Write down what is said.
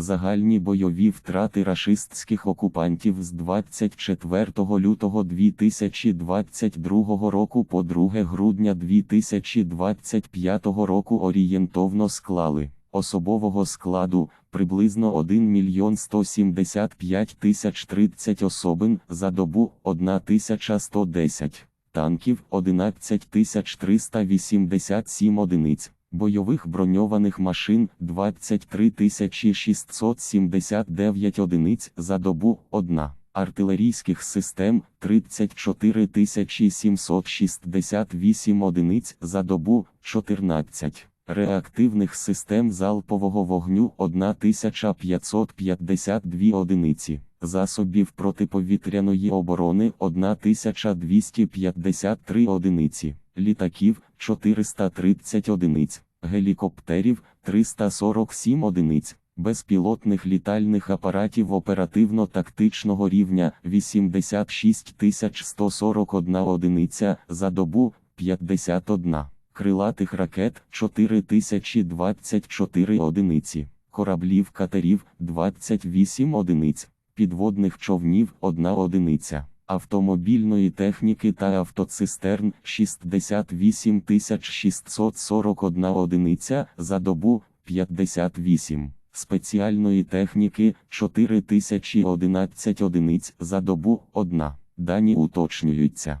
Загальні бойові втрати рашистських окупантів з 24 лютого 2022 року по 2 грудня 2025 року орієнтовно склали особового складу приблизно 1 мільйон 175 тисяч 30 особин за добу 1110 танків 11 387 одиниць, бойових броньованих машин 23 679 одиниць за добу 1, артилерійських систем 34 768 одиниць за добу 14. Реактивних систем залпового вогню 1552 одиниці, засобів протиповітряної оборони 1253 одиниці, літаків 430 одиниць, гелікоптерів 347 одиниць, безпілотних літальних апаратів оперативно-тактичного рівня 86 141 одиниця за добу 51 крилатих ракет 4024 одиниці, кораблів катерів 28 одиниць, підводних човнів 1 одиниця, автомобільної техніки та автоцистерн 68 641 одиниця за добу 58. Спеціальної техніки 4011 одиниць за добу 1. Дані уточнюються.